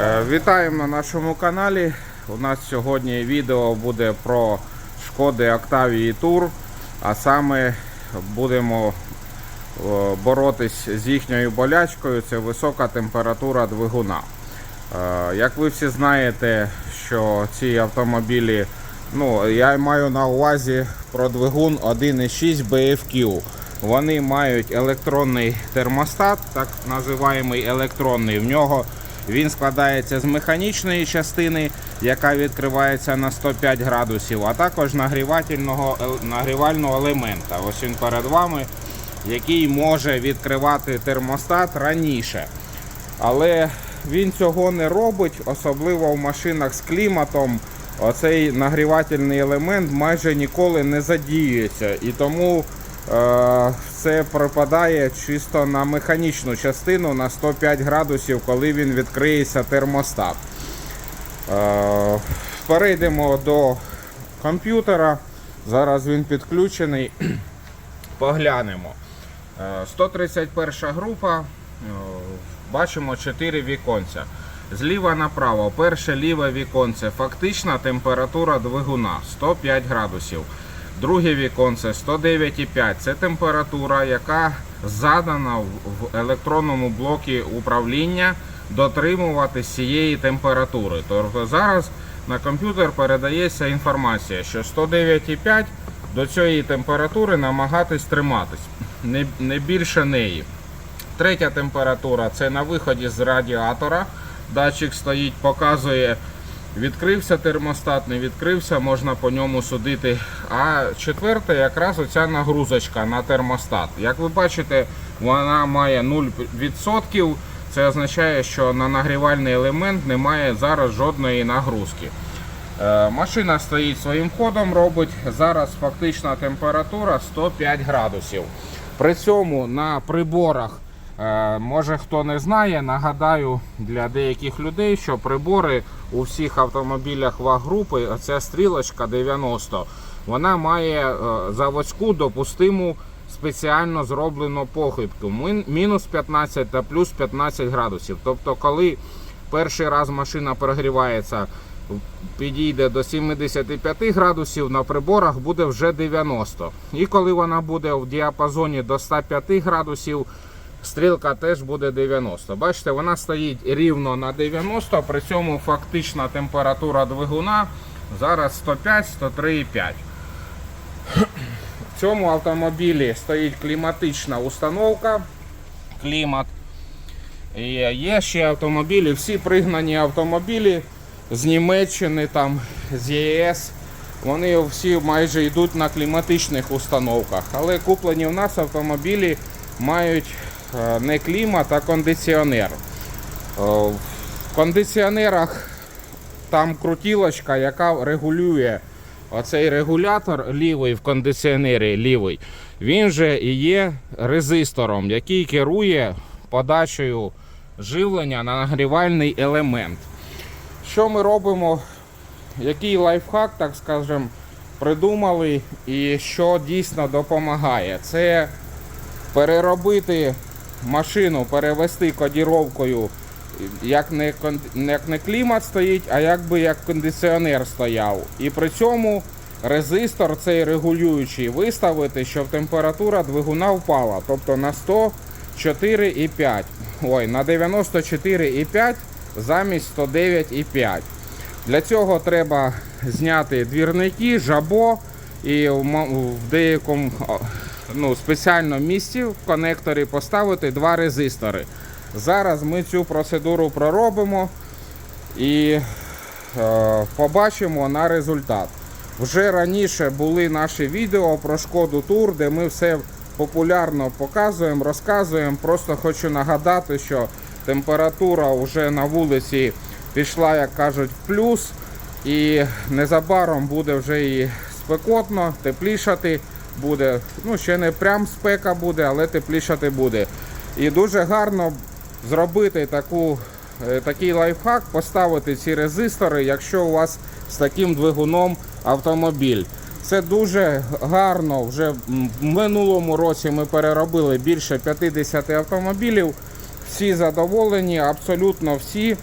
Е, Вітаємо на нашому каналі. У нас сьогодні відео буде про шкоди Octavia Tour, а саме будемо е, боротись з їхньою болячкою, це висока температура двигуна. Е, Як ви всі знаєте, що ці автомобілі, ну я маю на увазі про двигун 1.6 BFQ. Вони мають електронний термостат, так називаємо електронний. В нього він складається з механічної частини, яка відкривається на 105 градусів, а також нагрівательного нагрівального елемента. Ось він перед вами, який може відкривати термостат раніше. Але він цього не робить, особливо в машинах з кліматом. Оцей нагрівательний елемент майже ніколи не задіюється. І тому е, це припадає чисто на механічну частину на 105 градусів, коли він відкриється термостат. Е, перейдемо до комп'ютера. Зараз він підключений. Поглянемо. Е, 131 група. Е, Бачимо 4 віконця. Зліва направо, перше ліве віконце, фактична температура двигуна 105 градусів. Друге віконце 109,5. Це температура, яка задана в- електронному блокі управління дотримуватись цієї температури. Тобто зараз на комп'ютер передається інформація, що 109,5 до цієї температури намагатись триматись, не, не більше неї. Третя температура це на виході з радіатора. Датчик стоїть, показує, відкрився термостат, не відкрився, можна по ньому судити. А четверта якраз оця нагрузочка на термостат. Як ви бачите, вона має 0%. Це означає, що на нагрівальний елемент немає зараз жодної нагрузки. Е, Машина стоїть своїм ходом, робить зараз фактична температура 105 градусів. При цьому на приборах, може хто не знає, нагадаю для деяких людей, що прибори у всіх автомобілях ВАГ-групи, оця стрілочка 90, вона має е, заводську допустиму спеціально зроблену похибку. Мінус 15 та плюс 15 градусів. Тобто, коли перший раз машина перегрівається, підійде до 75 градусів, на приборах буде вже 90. І коли вона буде в діапазоні до 105 градусів, стрілка теж буде 90. Бачите, вона стоїть рівно на 90, при цьому фактична температура двигуна зараз 105, 103,5. В цьому автомобілі стоїть кліматична установка. Клімат. І є ще автомобілі, всі пригнані автомобілі з Німеччини, там, з ЄС. Вони всі майже йдуть на кліматичних установках. Але куплені в нас автомобілі мають не клімат, а кондиціонер. Е, В кондиціонерах там крутілочка, яка регулює оцей регулятор лівий в кондиціонері лівий. Він же і є резистором, який керує подачею живлення на нагрівальний елемент. Що ми робимо? Який лайфхак, так скажемо, придумали і що дійсно допомагає? Це переробити машину, перевести кодіровкою, як не, як не клімат стоїть, а якби як кондиціонер стояв. І при цьому резистор цей регулюючий виставити, щоб температура двигуна впала, тобто на 104,5. Ой, на 94,5 замість 109,5. Для цього треба зняти двірники, жабо і в деякому ну, спеціальному місці в конекторі поставити два резистори. Зараз ми цю процедуру проробимо і е, побачимо на результат. Вже раніше були наші відео про шкоду тур, де ми все популярно показуємо, розказуємо. Просто хочу нагадати, що температура вже на вулиці пішла, як кажуть, в плюс. І незабаром буде вже і спекотно, теплішати буде. Ну, ще не прям спека буде, але теплішати буде. І дуже гарно зробити таку, е, такий лайфхак, поставити ці резистори, якщо у вас з таким двигуном автомобіль. Це дуже гарно. Вже в минулому році ми переробили більше 50 автомобілів. Всі задоволені, абсолютно всі.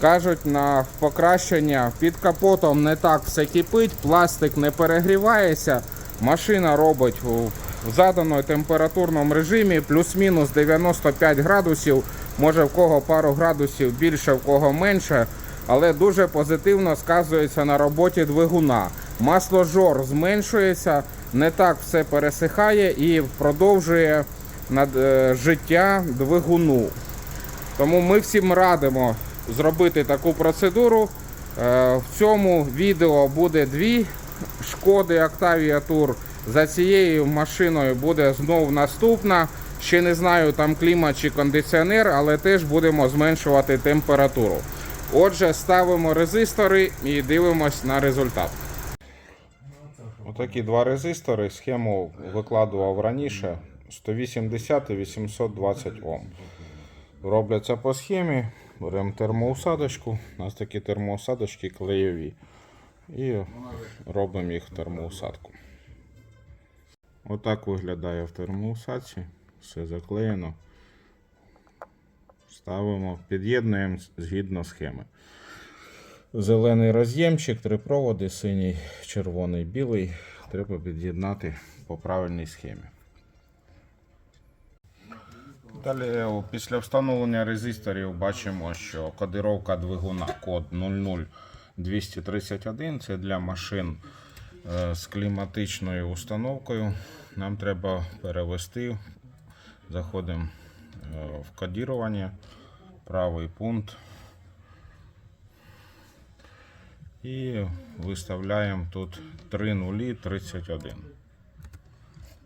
Кажуть, на покращення під капотом не так все кипить, пластик не перегрівається, машина робить в заданому температурному режимі плюс-мінус 95 градусів, може в кого пару градусів більше, в кого менше, але дуже позитивно сказується на роботі двигуна. Масложор зменшується, не так все пересихає і продовжує над, е, життя двигуну. Тому ми всім радимо зробити таку процедуру. Е, В цьому відео буде дві шкоди Octavia Tour. За цією машиною буде знов наступна. Ще не знаю, там клімат чи кондиціонер, але теж будемо зменшувати температуру. Отже, ставимо резистори і дивимось на результат. Отакі два резистори. Схему викладував раніше 180 і 820 Ом. Робляться по схемі. Беремо термоусадочку. У нас такі термоусадочки клеєві. І робимо їх в термоусадку. Отак виглядає в термоусадці. Все заклеєно. Ставимо, під'єднуємо згідно схеми. Зелений роз'ємчик, три проводи, синій, червоний, білий. Треба під'єднати по правильній схемі. Далі після встановлення резисторів бачимо, що кодировка двигуна код 00231 це для машин е, з кліматичною установкою. Нам треба перевести. Заходимо е, в кодірування, правий пункт. І виставляємо тут 3031.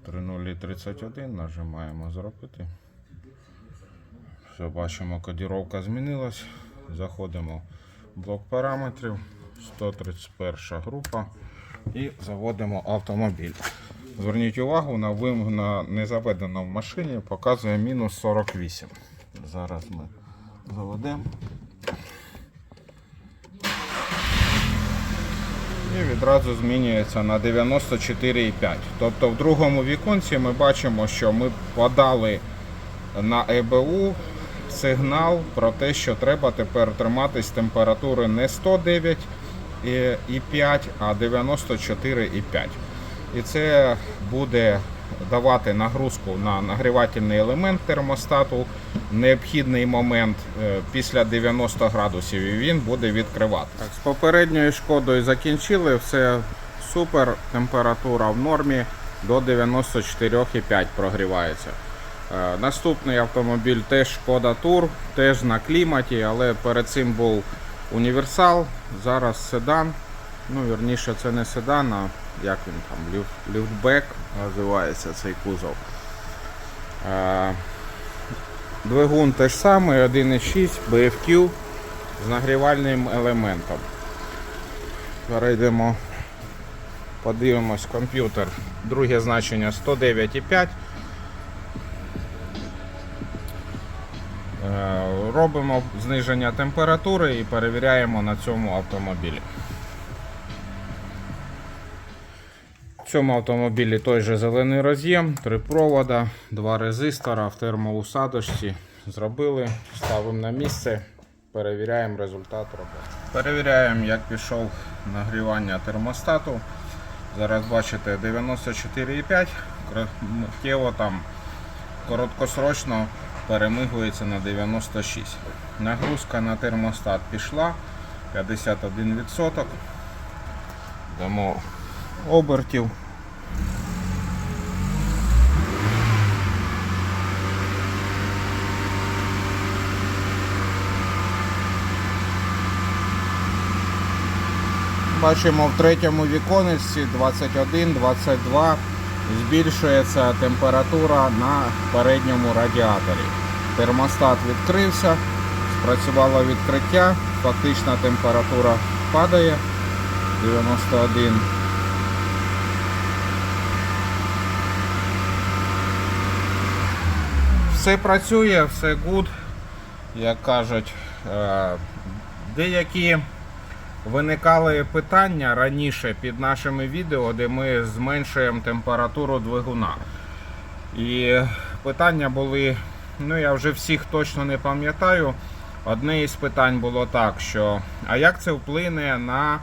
3031 нажимаємо зробити. Все, бачимо, кодіровка змінилась. Заходимо блок параметрів, 131 група і заводимо автомобіль. Зверніть увагу, на вим... на незаведеному машині показує мінус 48. Зараз ми заведемо. І відразу змінюється на 94,5. Тобто в другому віконці ми бачимо, що ми подали на ЕБУ сигнал про те, що треба тепер триматись температури не 109,5, а 94,5. І це буде давати нагрузку на нагрівательний елемент термостату необхідний момент е, після 90 градусів, і він буде відкривати. Так, з попередньою шкодою закінчили, все супер, температура в нормі до 94,5 прогрівається. Е, Наступний автомобіль теж Шкода Тур, теж на кліматі, але перед цим був універсал, зараз седан. Ну, вірніше, це не седан, а як він там, люфтбек називається цей кузов. Е, Двигун теж самий, 1.6 BFQ з нагрівальним елементом. Перейдемо, подивимось комп'ютер. Друге значення 109,5. Робимо зниження температури і перевіряємо на цьому автомобілі. В цьому автомобілі той же зелений роз'єм, три провода, два резистора в термоусадочці. Зробили, ставимо на місце, перевіряємо результат роботи. Перевіряємо, як пішов нагрівання термостату. Зараз бачите 94,5. Кра- Миттєво там короткосрочно перемигується на 96. Нагрузка на термостат пішла 51%. Дамо обертів. Бачимо в третьому віконечці 21-22 збільшується температура на передньому радіаторі. Термостат відкрився, спрацювало відкриття, фактична температура падає 91. Все працює, все good, як кажуть. Е, Деякі виникали питання раніше під нашими відео, де ми зменшуємо температуру двигуна. І питання були, ну я вже всіх точно не пам'ятаю, одне із питань було так, що а як це вплине на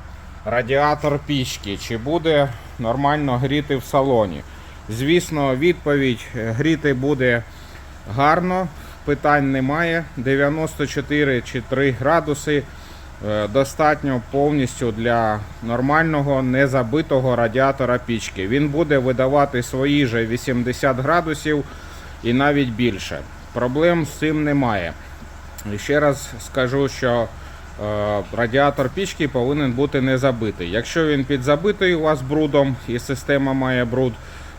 радіатор пічки? Чи буде нормально гріти в салоні? Звісно, відповідь е, гріти буде гарно, питань немає. 94 чи 3 градуси достатньо повністю для нормального незабитого радіатора пічки. Він буде видавати свої же 80 градусів і навіть більше. Проблем з цим немає. І ще раз скажу, що е, радіатор пічки повинен бути не забитий. Якщо він підзабитий у вас брудом і система має бруд,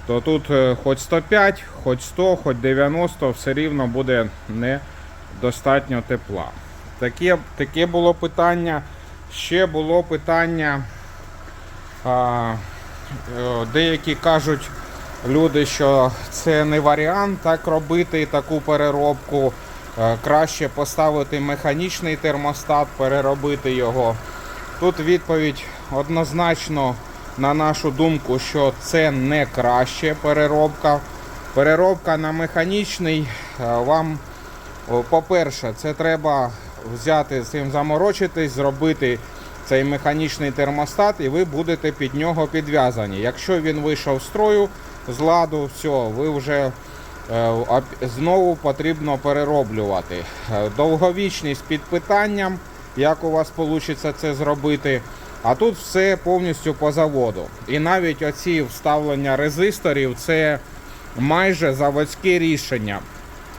то тут е, хоч 105, хоч 100, хоч 90, все рівно буде недостатньо тепла. Таке, таке було питання. Ще було питання. А, е, деякі кажуть люди, що це не варіант так робити, таку переробку. Е, Краще поставити механічний термостат, переробити його. Тут відповідь однозначно, на нашу думку, що це не краще переробка. Переробка на механічний е, вам, по-перше, це треба взяти цим заморочитись, зробити цей механічний термостат, і ви будете під нього підв'язані. Якщо він вийшов з строю, з ладу, все, ви вже е, знову потрібно перероблювати. Е, Довговічність під питанням, як у вас вийде це зробити. А тут все повністю по заводу. І навіть оці вставлення резисторів це майже заводське рішення.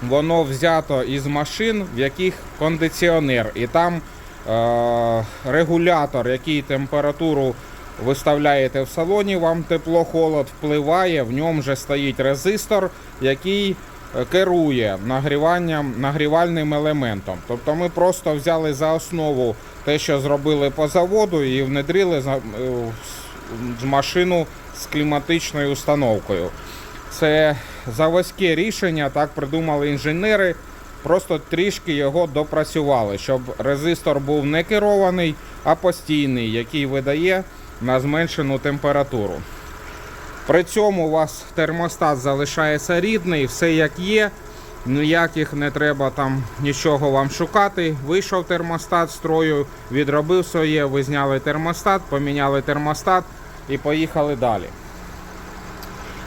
Воно взято із машин, в яких кондиціонер, і там е- регулятор, який температуру виставляєте в салоні, вам тепло-холод впливає, в ньому вже стоїть резистор, який е, керує нагріванням, нагрівальним елементом. Тобто ми просто взяли за основу те, що зробили по заводу, і внедрили е, машину з кліматичною установкою. Це заводське рішення, так придумали інженери. Просто трішки його допрацювали, щоб резистор був не керований, а постійний, який видає на зменшену температуру. При цьому у вас термостат залишається рідний, все як є. Ніяких не треба там нічого вам шукати. Вийшов термостат з строю, відробив своє, ви зняли термостат, поміняли термостат і поїхали далі.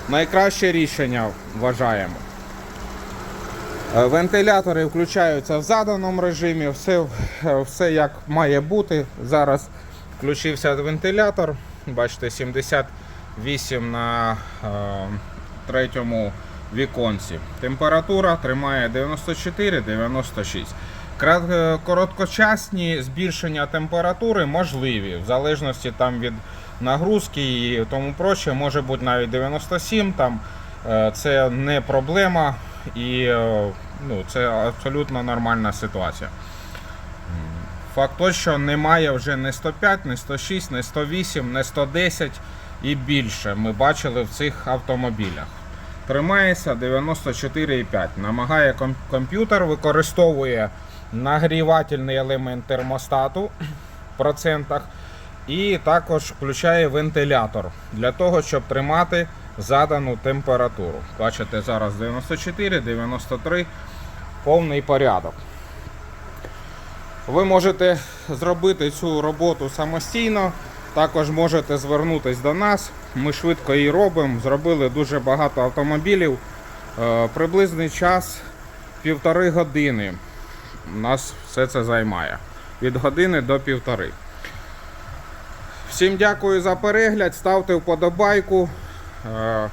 Найкраще рішення вважаємо. Е, Вентилятори включаються в заданому режимі, все, е, все як має бути. Зараз включився вентилятор. Бачите, 78 на е, третьому віконці. Температура тримає 94-96. Е, Короткочасні збільшення температури можливі, в залежності там від нагрузки і тому проще, може бути навіть 97, там е, це не проблема і е, ну, це абсолютно нормальна ситуація. Факт той, що немає вже не 105, не 106, не 108, не 110 і більше. Ми бачили в цих автомобілях. Тримається 94,5. Намагає комп'ютер, використовує нагрівательний елемент термостату в процентах. І також включає вентилятор для того, щоб тримати задану температуру. Бачите, зараз 94, 93, повний порядок. Ви можете зробити цю роботу самостійно, також можете звернутися до нас. Ми швидко її робимо. Зробили дуже багато автомобілів. Е, Приблизний час півтори години. У нас все це займає. Від години до півтори. Всім дякую за перегляд. Ставте вподобайку. Е,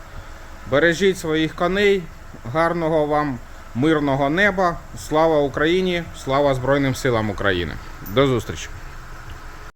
Бережіть своїх коней. Гарного вам мирного неба. Слава Україні! Слава Збройним силам України. До зустрічі!